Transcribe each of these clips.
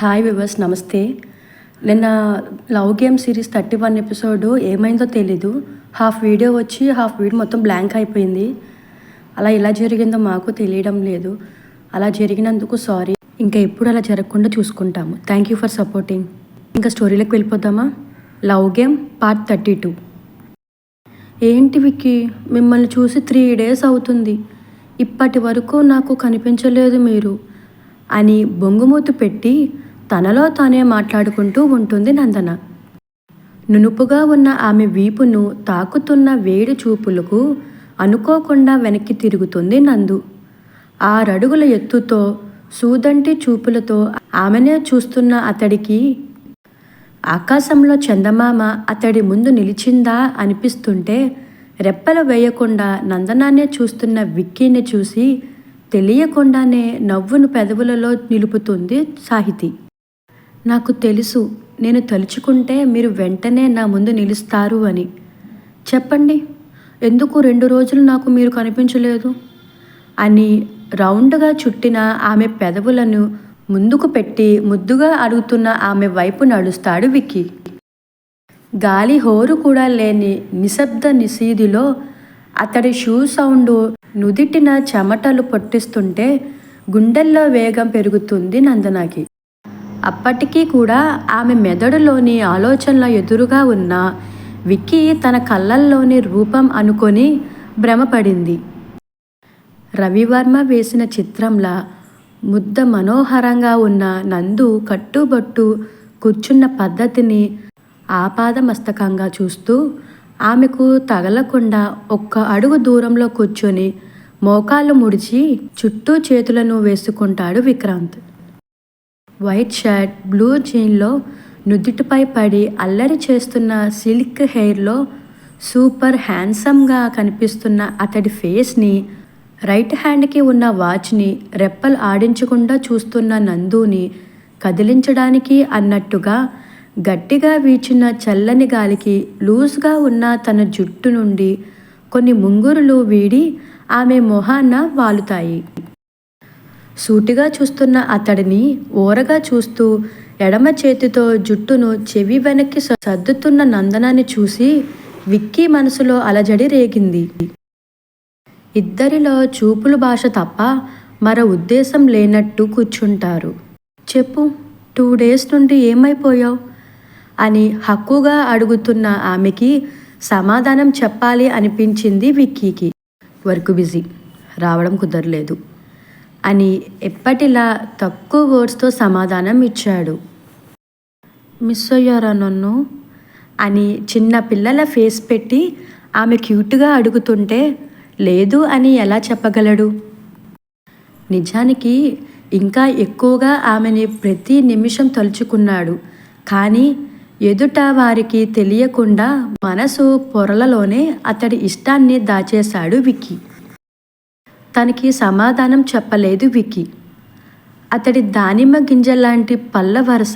Hi viewers నమస్తే నిన్న love game series thirty one episode ఏమైందో తెలీదు. హాఫ్ వీడియో వచ్చి హాఫ్ వీడియో మొత్తం బ్లాంక్ అయిపోయింది. అలా ఇలా జరిగిందో మాకు తెలియడం లేదు. అలా జరిగినందుకు సారీ ఇంకా ఎప్పుడు అలా జరగకుండా చూసుకుంటాము. థ్యాంక్ యూ ఫర్ సపోర్టింగ్ ఇంకా స్టోరీలోకి వెళ్ళిపోద్దామా love game part thirty two ఏంటి విక్కీ? మిమ్మల్ని చూసి త్రీ డేస్ అవుతుంది. ఇప్పటి వరకు నాకు కనిపించలేదు మీరు. అని బొంగుమూతి పెట్టి తనలో తానే మాట్లాడుకుంటూ ఉంటుంది నందన. నునుపుగా ఉన్న ఆమె వీపును తాకుతున్న వేడి చూపులకు అనుకోకుండా వెనక్కి తిరుగుతుంది నందు. ఆరడుగుల ఎత్తుతో సూదంటి చూపులతో ఆమెనే చూస్తున్న అతడికి ఆకాశంలో చందమామ అతడి ముందు నిలిచిందా అనిపిస్తుంటే రెప్పలు వేయకుండా నందనానే చూస్తున్న విక్కీని చూసి తెలియకుండానే నవ్వును పెదవులలో నిలుపుతుంది సాహితి. నాకు తెలుసు నేను తలుచుకుంటే మీరు వెంటనే నా ముందు నిలుస్తారు అని. చెప్పండి ఎందుకు రెండు రోజులు నాకు మీరు కనిపించలేదు? అని రౌండ్గా చుట్టిన ఆమె పెదవులను ముందుకు పెట్టి ముద్దుగా అడుగుతున్న ఆమె వైపు నడుస్తాడు విక్కీ. గాలి హోరు కూడా లేని నిశ్శబ్ద నిశీధిలో అతడి షూ సౌండ్ నుదిటిన చెమటలు పొట్టిస్తుంటే గుండెల్లో వేగం పెరుగుతుంది నందనాకి. అప్పటికీ కూడా ఆమె మెదడులోని ఆలోచనల ఎదురుగా ఉన్న విక్కీ తన కళ్ళల్లోని రూపం అనుకొని భ్రమపడింది. రవివర్మ వేసిన చిత్రంలా ముద్ద మనోహరంగా ఉన్న నందు కట్టుబట్టు కూర్చున్న పద్ధతిని ఆపాదమస్తకంగా చూస్తూ ఆమెకు తగలకుండా ఒక్క అడుగు దూరంలో కూర్చొని మోకాళ్ళు ముడిచి చుట్టూ చేతులను వేసుకుంటాడు విక్రాంత్. వైట్ షర్ట్ బ్లూ జీన్లో నుదుటిపై పడి అల్లరి చేస్తున్న సిల్క్ హెయిర్లో సూపర్ హ్యాండ్సమ్గా కనిపిస్తున్న అతడి ఫేస్ని రైట్ హ్యాండ్కి ఉన్న వాచ్ని రెప్పలు ఆడించకుండా చూస్తున్న నందుని కదిలించడానికి అన్నట్టుగా గట్టిగా వీచిన చల్లని గాలికి లూజ్గా ఉన్న తన జుట్టు నుండి కొన్ని ముంగురులు వీడి ఆమె మొహాన్న వాలుతాయి. సూటిగా చూస్తున్న అతడిని ఊరగా చూస్తూ ఎడమ చేతితో జుట్టును చెవి వెనక్కి సర్దుతున్న నందనాన్ని చూసి విక్కీ మనసులో అలజడి రేగింది. ఇద్దరిలో చూపుల భాష తప్ప మరో ఉద్దేశం లేనట్టు కూర్చుంటారు. చెప్పు టూ డేస్ నుండి ఏమైపోయావు? అని హక్కుగా అడుగుతున్న ఆమెకి సమాధానం చెప్పాలి అనిపించింది విక్కీకి. వర్క్ బిజీ రావడం కుదరలేదు. అని ఎప్పటిలా తక్కువ వర్డ్స్తో సమాధానం ఇచ్చాడు. మిస్ అయ్యారా నన్ను? అని చిన్న పిల్లల ఫేస్ పెట్టి ఆమె క్యూట్గా అడుగుతుంటే లేదు అని ఎలా చెప్పగలడు? నిజానికి ఇంకా ఎక్కువగా ఆమెని ప్రతి నిమిషం తలుచుకున్నాడు. కానీ ఎదుట వారికి తెలియకుండా మనసు పొరలలోనే అతడి ఇష్టాన్ని దాచేశాడు విక్కీ. తనకి సమాధానం చెప్పలేదు విక్కీ. అతడి దానిమ్మ గింజలాంటి పళ్ళ వరస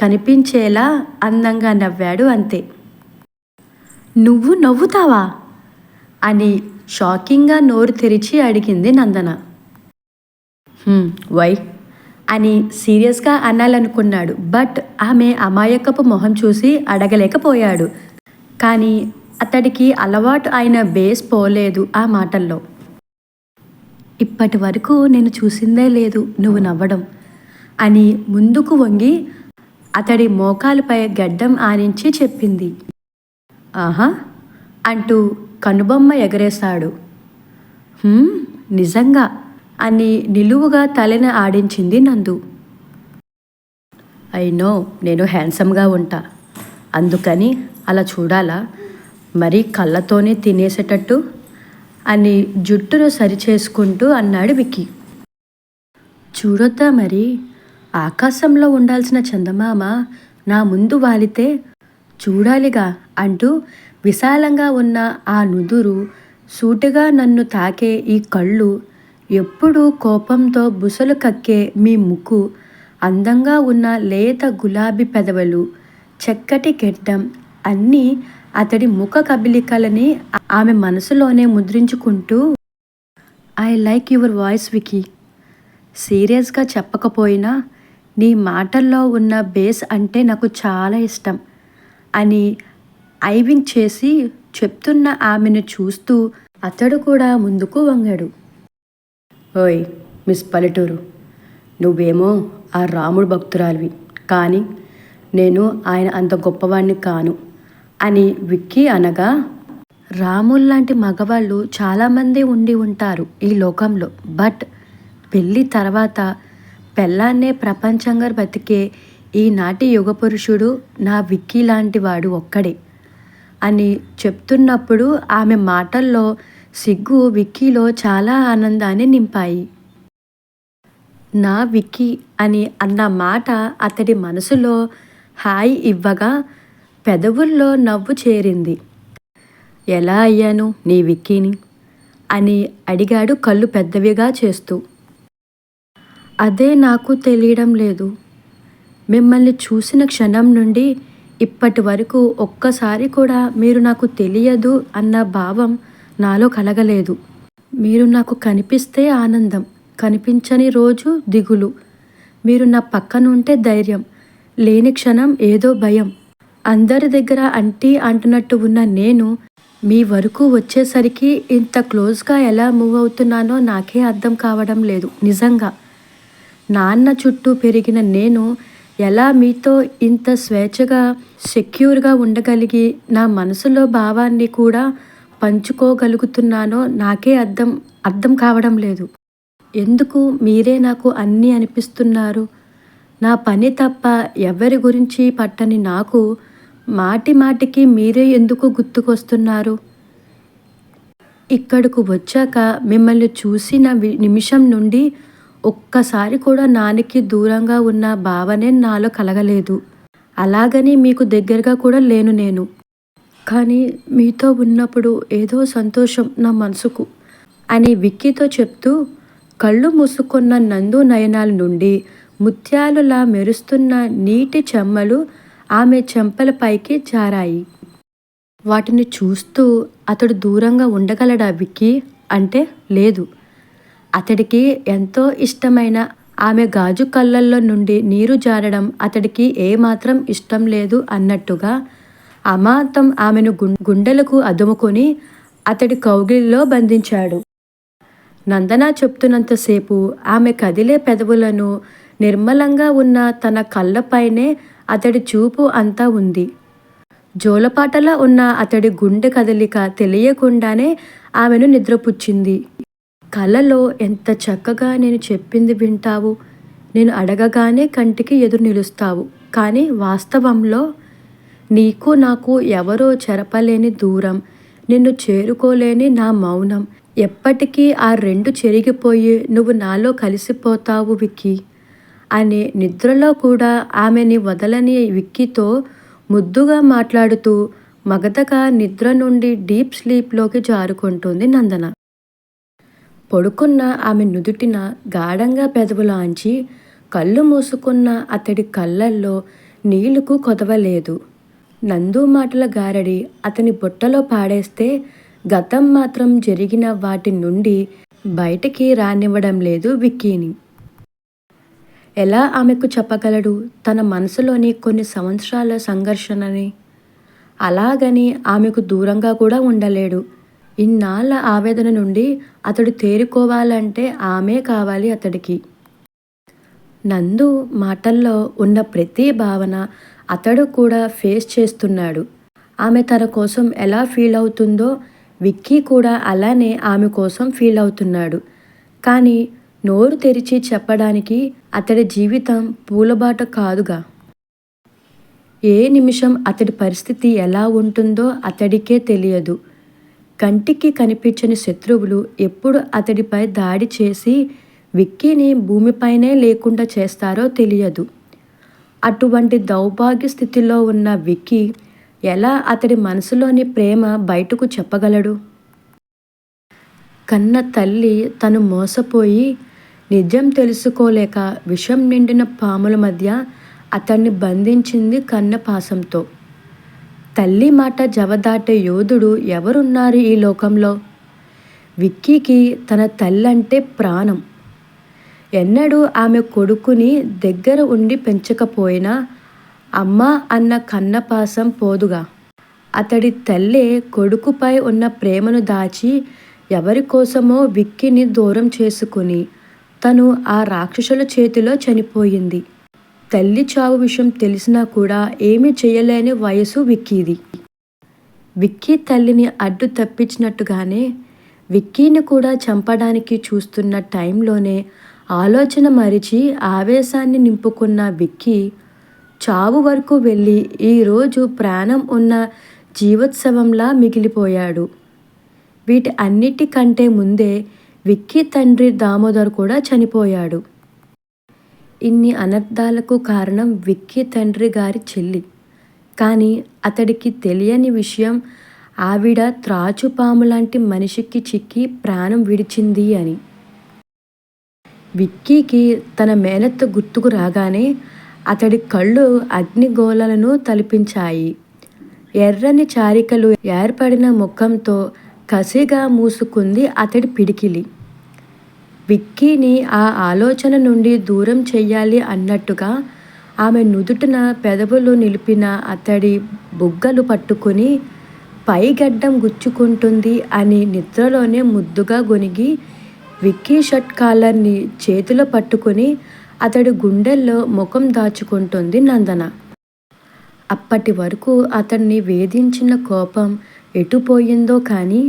కనిపించేలా అందంగా నవ్వాడు అంతే. నువ్వు నవ్వుతావా? అని షాకింగ్గా నోరు తెరిచి అడిగింది నందన. వై అని సీరియస్గా అనాలనుకున్నాడు. బట్ ఆమె అమాయకపు మొహం చూసి అడగలేకపోయాడు. కానీ అతడికి అలవాటు అయిన బేస్ పోలేదు ఆ మాటల్లో. ఇప్పటి వరకు నేను చూసిందే లేదు నువ్వు నవ్వడం అని ముందుకు వంగి అతడి మోకాలుపై గడ్డం ఆనించి చెప్పింది. ఆహా అంటూ కనుబొమ్మ ఎగరేశాడు. నిజంగా అని నిలువుగా తలెన ఆడించింది నందు. అయినో నేను హ్యాండ్సమ్గా ఉంటా. అందుకని అలా చూడాలా? మరి కళ్ళతోనే తినేసేటట్టు? అని జుట్టును సరిచేసుకుంటూ అన్నాడు విక్కీ. చూడొద్దా మరి? ఆకాశంలో ఉండాల్సిన చందమామ నా ముందు వాలితే చూడాలిగా అంటూ విశాలంగా ఉన్న ఆ నుదురు సూటిగా నన్ను తాకే ఈ కళ్ళు ఎప్పుడూ కోపంతో బుసలు కక్కే మీ ముక్కు అందంగా ఉన్న లేత గులాబీ పెదవులు చక్కటి గెడ్డం అన్నీ అతడి ముఖ కబిలికలని ఆమె మనసులోనే ముద్రించుకుంటూ I like your voice Vicky సీరియస్గా చెప్పకపోయినా నీ మాటల్లో ఉన్న బేస్ అంటే నాకు చాలా ఇష్టం అని ఐవింగ్ చేసి చెప్తున్న ఆమెను చూస్తూ అతడు కూడా ముందుకు వంగాడు. ఓయ్ మిస్ పల్లెటూరు నువ్వేమో ఆ రాముడు భక్తురాలివి. కానీ నేను ఆయన అంత గొప్పవాణ్ణి కాను. అని విక్కీ అనగా రాముల్లాంటి మగవాళ్ళు చాలామంది ఉండి ఉంటారు ఈ లోకంలో. బట్ పెళ్ళి తర్వాత పెళ్ళాన్నే ప్రపంచంగా బతికే ఈనాటి యుగ పురుషుడు నా విక్కీ లాంటి వాడు ఒక్కడే అని చెప్తున్నప్పుడు ఆమె మాటల్లో సిగ్గు విక్కీలో చాలా ఆనందాన్ని నింపాయి. నా విక్కీ అని అన్న మాట అతడి మనసులో హాయ్ ఇవ్వగా పెదవుల్లో నవ్వు చేరింది. ఎలా అయ్యాను నీ విక్కీని? అని అడిగాడు కళ్ళు పెద్దవిగా చేస్తూ. అదే నాకు తెలియడం లేదు. మిమ్మల్ని చూసిన క్షణం నుండి ఇప్పటి వరకు ఒక్కసారి కూడా మీరు నాకు తెలియదు అన్న భావం నాలో కలగలేదు. మీరు నాకు కనిపిస్తే ఆనందం కనిపించని రోజు దిగులు. మీరు నా పక్కనుంటే ధైర్యం లేని క్షణం ఏదో భయం. అందరి దగ్గర అంటీ అంటున్నట్టు ఉన్న నేను మీ వరకు వచ్చేసరికి ఇంత క్లోజ్గా ఎలా మూవ్ అవుతున్నానో నాకే అర్థం కావడం లేదు నిజంగా. నాన్న చుట్టూ పెరిగిన నేను ఎలా మీతో ఇంత స్వేచ్ఛగా సెక్యూర్గా ఉండగలిగి నా మనసులో భావాన్ని కూడా పంచుకోగలుగుతున్నానో నాకే అర్థం అర్థం కావడం లేదు. ఎందుకు మీరే నాకు అన్నీ అనిపిస్తున్నారు? నా పని తప్ప ఎవరి గురించి పట్టని నాకు మాటి మాటికి మీరే ఎందుకు గుర్తుకొస్తున్నారు? ఇక్కడకు వచ్చాక మిమ్మల్ని చూసిన నిమిషం నుండి ఒక్కసారి కూడా నానికి దూరంగా ఉన్న భావనే నాలో కలగలేదు. అలాగని మీకు దగ్గరగా కూడా లేను నేను. కానీ మీతో ఉన్నప్పుడు ఏదో సంతోషం నా మనసుకు అని విక్కీతో చెప్తూ కళ్ళు మూసుకున్న నందు నయనాల నుండి ముత్యాలులా మెరుస్తున్న నీటి చెమ్మలు ఆమె చెంపలపైకి జారాయి. వాటిని చూస్తూ అతడు దూరంగా ఉండగలడా విక్కీ? అంటే లేదు. అతడికి ఎంతో ఇష్టమైన ఆమె గాజు కళ్ళల్లో నుండి నీరు జారడం అతడికి ఏమాత్రం ఇష్టం లేదు అన్నట్టుగా అమాంతం ఆమెను గుండెలకు అదుముకొని అతడి కౌగిలిలో బంధించాడు. నందన చెప్తున్నంతసేపు ఆమె కదిలే పెదవులను నిర్మలంగా ఉన్న తన కళ్ళపైనే అతడి చూపు అంతా ఉంది. జోలపాటలా ఉన్న అతడి గుండె కదలిక తెలియకుండానే ఆమెను నిద్రపుచ్చింది. కలలో ఎంత చక్కగా నేను చెప్పింది వింటావు? నేను అడగగానే కంటికి ఎదురు నిలుస్తావు. కానీ వాస్తవంలో నీకు నాకు ఎవరో చెరపలేని దూరం నిన్ను చేరుకోలేని నా మౌనం. ఎప్పటికీ ఆ రెండు చెరిగిపోయి నువ్వు నాలో కలిసిపోతావు విక్కీ. అనే నిద్రలో కూడా ఆమెని వదలని విక్కీతో ముద్దుగా మాట్లాడుతూ మగతగా నిద్ర నుండి డీప్ స్లీప్లోకి జారుకుంటుంది నందన. పడుకున్న ఆమె నుదుటిన గాఢంగా పెదవులాంచి కళ్ళు మూసుకున్న అతడి కళ్ళల్లో నీళ్ళకు కొదవలేదు నందు మాటల గారడి అతని బుట్టలో పాడేస్తే గతం మాత్రం జరిగిన వాటి నుండి బయటికి రానివ్వడం లేదు విక్కీని. ఎలా ఆమెకు చెప్పగలడు? తన మనసులోని కొన్ని సంవత్సరాల సంఘర్షణని. అలాగని ఆమెకు దూరంగా కూడా ఉండలేడు. ఇన్నాళ్ళ ఆవేదన నుండి అతడు తేరుకోవాలంటే ఆమె కావాలి అతడికి. నందు మాటల్లో ఉన్న ప్రతి భావన అతడు కూడా ఫేస్ చేస్తున్నాడు. ఆమె తన కోసం ఎలా ఫీల్ అవుతుందో విక్కీ కూడా అలానే ఆమె కోసం ఫీల్ అవుతున్నాడు. కానీ నోరు తెరిచి చెప్పడానికి అతడి జీవితం పూలబాట కాదుగా. ఏ నిమిషం అతడి పరిస్థితి ఎలా ఉంటుందో అతడికే తెలియదు. కంటికి కనిపించని శత్రువులు ఎప్పుడు అతడిపై దాడి చేసి విక్కీని భూమిపైనే లేకుండా చేస్తారో తెలియదు. అటువంటి దౌర్భాగ్య స్థితిలో ఉన్న విక్కీ ఎలా అతడి మనసులోని ప్రేమ బయటకు చెప్పగలడు? కన్న తల్లి తను మోసపోయి నిజం తెలుసుకోలేక విషం నిండిన పాముల మధ్య అతన్ని బంధించింది కన్నపాసంతో. తల్లి మాట జవదాటే యోధుడు ఎవరున్నారు ఈ లోకంలో? విక్కీకి తన తల్లంటే ప్రాణం. ఎన్నడూ ఆమె కొడుకుని దగ్గర ఉండి పెంచకపోయినా అమ్మ అన్న కన్నపాసం పోదుగా. అతడి తల్లే కొడుకుపై ఉన్న ప్రేమను దాచి ఎవరి కోసమో విక్కీని దూరం చేసుకుని తను ఆ రాక్షసుల చేతిలో చనిపోయింది. తల్లి చావు విషయం తెలిసినా కూడా ఏమీ చేయలేని వయసు విక్కీది. విక్కీ తల్లిని అడ్డు తప్పించినట్టుగానే విక్కీని కూడా చంపడానికి చూస్తున్న టైంలోనే ఆలోచన మరిచి ఆవేశాన్ని నింపుకున్న విక్కీ చావు వరకు వెళ్ళి ఈరోజు ప్రాణం ఉన్న జీవోత్సవంలా మిగిలిపోయాడు. వీటి అన్నిటికంటే ముందే విక్కీ తండ్రి దామోదర్ కూడా చనిపోయాడు. ఇన్ని అనర్థాలకు కారణం విక్కీ తండ్రి గారి చెల్లి. కానీ అతడికి తెలియని విషయం ఆవిడ త్రాచుపాము లాంటి మనిషికి చిక్కి ప్రాణం విడిచింది అని. విక్కీకి తన మేనత్త గుర్తుకు రాగానే అతడి కళ్ళు అగ్నిగోళలను తలిపించాయి. ఎర్రని చారికలు ఏర్పడిన ముఖంతో కసిగా మూసుకుంది అతడి పిడికిలి. విక్కీని ఆ ఆలోచన నుండి దూరం చెయ్యాలి అన్నట్టుగా ఆమె నుదుటిన పెదవులు నిలిపిన అతడి బుగ్గలు పట్టుకుని పైగడ్డం గుచ్చుకుంటుంది అని నిద్రలోనే ముద్దుగా గొనిగి విక్కీ షర్ట్ కాలర్ని చేతిలో పట్టుకుని అతడి గుండెల్లో ముఖం దాచుకుంటుంది నందన. అప్పటి వరకు అతన్ని వేధించిన కోపం ఎటుపోయిందో కానీ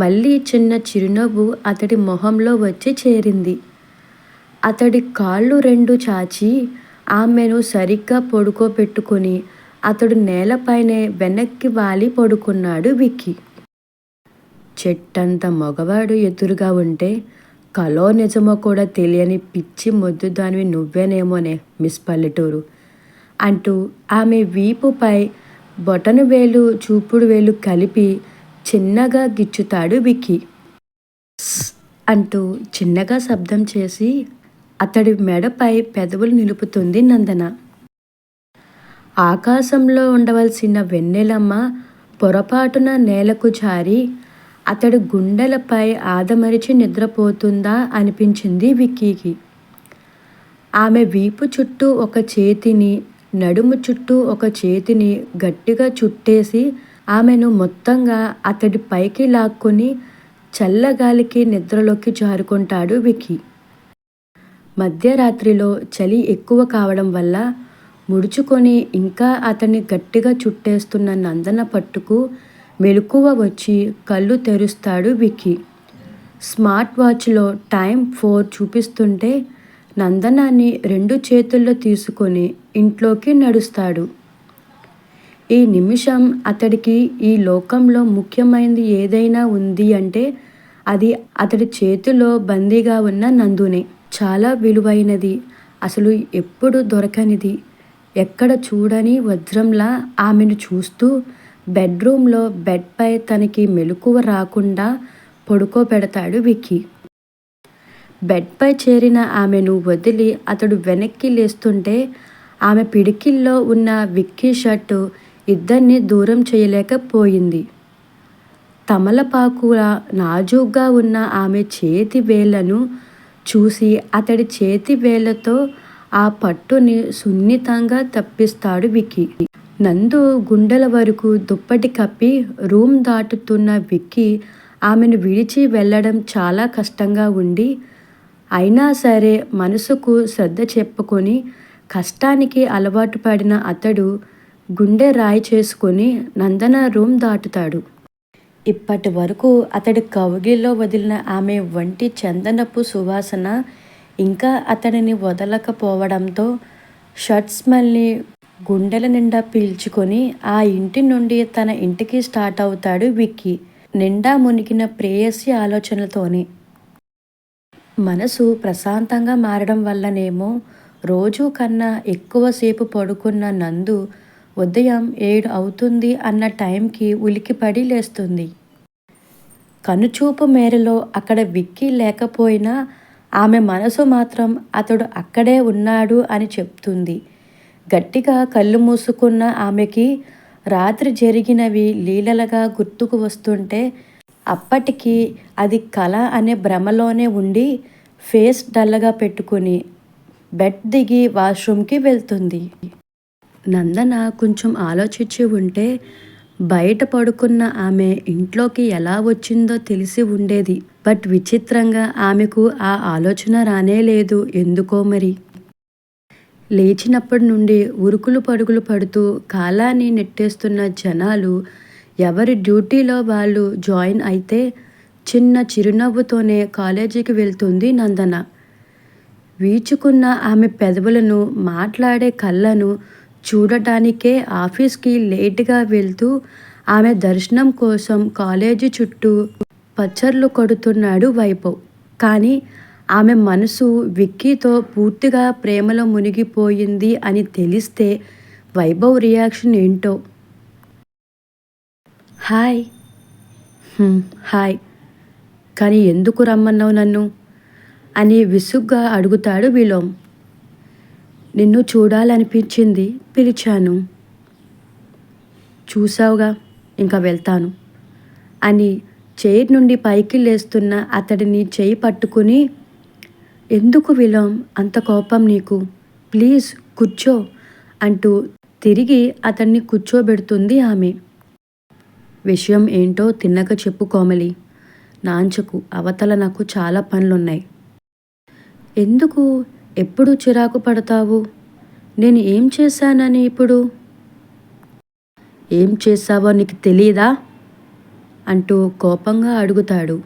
మళ్ళీ చిన్న చిరునవ్వు అతడి మొహంలో వచ్చి చేరింది. అతడి కాళ్ళు రెండు చాచి ఆమెను సరిగ్గా పడుకోబెట్టుకొని అతడు నేలపైనే వెనక్కి వాలి పడుకున్నాడు విక్కీ. చెట్టంత మగవాడు ఎదురుగా ఉంటే కలో నిజమో కూడా తెలియని పిచ్చి మొద్దు దానివి నువ్వేనేమోనే మిస్ పల్లెటూరు అంటూ ఆమె వీపుపై బొటను వేలు చూపుడు వేలు కలిపి చిన్నగా గిచ్చుతాడు విక్కీ. అంటూ చిన్నగా శబ్దం చేసి అతడి మెడపై పెదవులు నిలుపుతుంది నందన. ఆకాశంలో ఉండవలసిన వెన్నెలమ్మ పొరపాటున నేలకు జారి అతడి గుండెలపై ఆదమరిచి నిద్రపోతుందా అనిపించింది విక్కీకి. ఆమె వీపు చుట్టూ ఒక చేతిని నడుము చుట్టూ ఒక చేతిని గట్టిగా చుట్టేసి ఆమెను మొత్తంగా అతడి పైకి లాక్కొని చల్లగాలికి నిద్రలోకి జారుకుంటాడు వికీ. మధ్యరాత్రిలో చలి ఎక్కువ కావడం వల్ల ముడుచుకొని ఇంకా అతన్ని గట్టిగా చుట్టేస్తున్న నందన పట్టుకు మెలకువ వచ్చి కళ్ళు తెరుస్తాడు వికీ. స్మార్ట్ వాచ్లో టైం ఫోర్ చూపిస్తుంటే నందనాన్ని రెండు చేతుల్లో తీసుకొని ఇంట్లోకి నడుస్తాడు. ఈ నిమిషం అతడికి ఈ లోకంలో ముఖ్యమైనది ఏదైనా ఉంది అంటే అది అతడి చేతిలో బందీగా ఉన్న నందునే. చాలా విలువైనది. అసలు ఎప్పుడు దొరకనిది. ఎక్కడ చూడని వజ్రంలా ఆమెను చూస్తూ బెడ్రూమ్లో బెడ్పై తనకి మెలకువ రాకుండా పడుకోబెడతాడు విక్కీ. బెడ్పై చేరిన ఆమెను వదిలి అతడు వెనక్కి లేస్తుంటే ఆమె పిడికిల్లో ఉన్న విక్కీ షర్టు ఇద్దరిని దూరం చేయలేకపోయింది. తమలపాకుల నాజూగ్గా ఉన్న ఆమె చేతి వేళ్ళను చూసి అతడి చేతి వేళ్ళతో ఆ పట్టుని సున్నితంగా తప్పిస్తాడు విక్కీ. నందు గుండెల వరకు దుప్పటి కప్పి రూమ్ దాటుతున్న విక్కీ ఆమెను విడిచి వెళ్ళడం చాలా కష్టంగా ఉండి అయినా సరే మనసుకు శ్రద్ధ చెప్పుకొని కష్టానికి అలవాటు పడిన అతడు గుండె రాయి చేసుకొని నందన రూమ్ దాటుతాడు. ఇప్పటి వరకు అతడి కౌగిల్లో వదిలిన ఆమె వంటి చందనపు సువాసన ఇంకా అతడిని వదలకపోవడంతో షర్ట్ స్మెల్ని గుండెల నిండా పీల్చుకొని ఆ ఇంటి నుండి తన ఇంటికి స్టార్ట్ అవుతాడు విక్కీ నిండా మునిగిన ప్రేయసి ఆలోచనలతోనే. మనసు ప్రశాంతంగా మారడం వల్లనేమో రోజు కన్నా ఎక్కువసేపు పడుకున్న నందు ఉదయం ఏడు అవుతుంది అన్న టైంకి ఉలికిపడి లేస్తుంది. కనుచూపు మేరలో అక్కడ విక్కి లేకపోయినా ఆమె మనసు మాత్రం అతడు అక్కడే ఉన్నాడు అని చెప్తుంది. గట్టిగా కళ్ళు మూసుకున్న ఆమెకి రాత్రి జరిగినవి లీలలుగా గుర్తుకు వస్తుంటే అప్పటికి అది కళ అనే భ్రమలోనే ఉండి ఫేస్ డల్లగా పెట్టుకొని బెడ్ దిగి వాష్రూమ్కి వెళ్తుంది. నందన కొంచెం ఆలోచించి ఉంటే బయట పడుకున్న ఆమె ఇంట్లోకి ఎలా వచ్చిందో తెలిసి ఉండేది. బట్ విచిత్రంగా ఆమెకు ఆ ఆలోచన రానే లేదు. ఎందుకో మరి? లేచినప్పటి నుండి ఉరుకులు పరుగులు పడుతూ కాలాన్ని నెట్టేస్తున్న జనాలు ఎవరి డ్యూటీలో వాళ్ళు జాయిన్ అయితే చిన్న చిరునవ్వుతోనే కాలేజీకి వెళ్తుంది నందన. వీచుకున్న ఆమె పెదవులను మాట్లాడే కళ్ళను చూడటానికే ఆఫీస్కి లేటుగా వెళ్తూ ఆమె దర్శనం కోసం కాలేజీ చుట్టూ పచ్చర్లు కొడుతున్నాడు వైభవ్. కానీ ఆమె మనసు విక్కీతో పూర్తిగా ప్రేమలో మునిగిపోయింది అని తెలిస్తే వైభవ్ రియాక్షన్ ఏంటో? హాయ్. హాయ్. కానీ ఎందుకు రమ్మన్నావు నన్ను? అని విసుగ్గా అడుగుతాడు విలోమ్. నిన్ను చూడాలనిపించింది పిలిచాను. చూసావుగా ఇంకా వెళ్తాను. అని చైర్ నుండి పైకి లేస్తున్న అతడిని చేయి పట్టుకుని ఎందుకు విలోమ్? అంత కోపం నీకు. ప్లీజ్ కూర్చో అంటూ తిరిగి అతన్ని కూర్చోబెడుతుంది ఆమె. విషయం ఏంటో తిన్నక చెప్పు కోమలి. నాంచకు అవతల నాకు చాలా పనులున్నాయి. ఎందుకు? ఎప్పుడు చిరాకు పడతావు? నేను ఏం చేశానని ఇప్పుడు? ఏం చేశావో నీకు తెలియదా అంటూ కోపంగా అడుగుతాడు.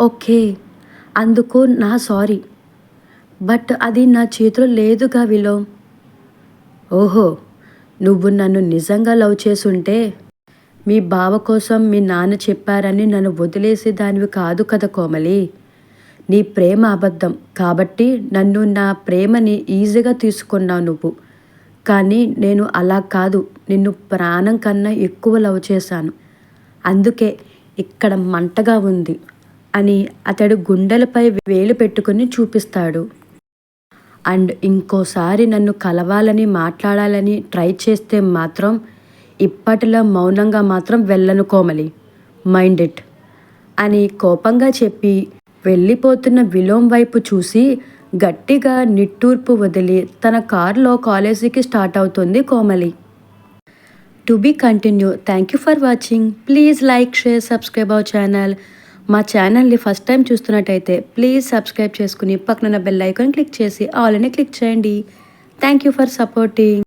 ఓకే అందుకు నా సారీ. బట్ అది నా చేతిలో లేదుగా విలో. ఓహో నువ్వు నన్ను నిజంగా లవ్ చేసుంటే మీ బావ కోసం మీ నాన్న చెప్పారని నన్ను వదిలేసే దానివి కాదు కదా కోమలి. నీ ప్రేమ అబద్ధం. కాబట్టి నన్ను నా ప్రేమని ఈజీగా తీసుకున్నావు నువ్వు. కానీ నేను అలా కాదు. నిన్ను ప్రాణం కన్నా ఎక్కువ లవ్ చేశాను. అందుకే ఇక్కడ మంటగా ఉంది అని అతడు గుండెలపై వేలు పెట్టుకుని చూపిస్తాడు. అండ్ ఇంకోసారి నన్ను కలవాలని మాట్లాడాలని ట్రై చేస్తే మాత్రం ఇప్పటిలో మౌనంగా మాత్రం వెళ్ళను కోమలి. మైండ్ ఇట్ అని కోపంగా చెప్పి వెళ్ళిపోతున్న విలోమ్ వైపు చూసి గట్టిగా నిట్టూర్పు వదిలి తన కారులో కాలేజీకి స్టార్ట్ అవుతుంది Komali. To be continue thank you for watching. Please like share subscribe our channel. మా ఛానల్ని ఫస్ట్ టైం చూస్తున్నట్టయితే ప్లీజ్ సబ్స్క్రైబ్ చేసుకుని పక్కన బెల్ ఐకాన్ క్లిక్ చేసి ఆల్ అని క్లిక్ చేయండి. Thank you for supporting.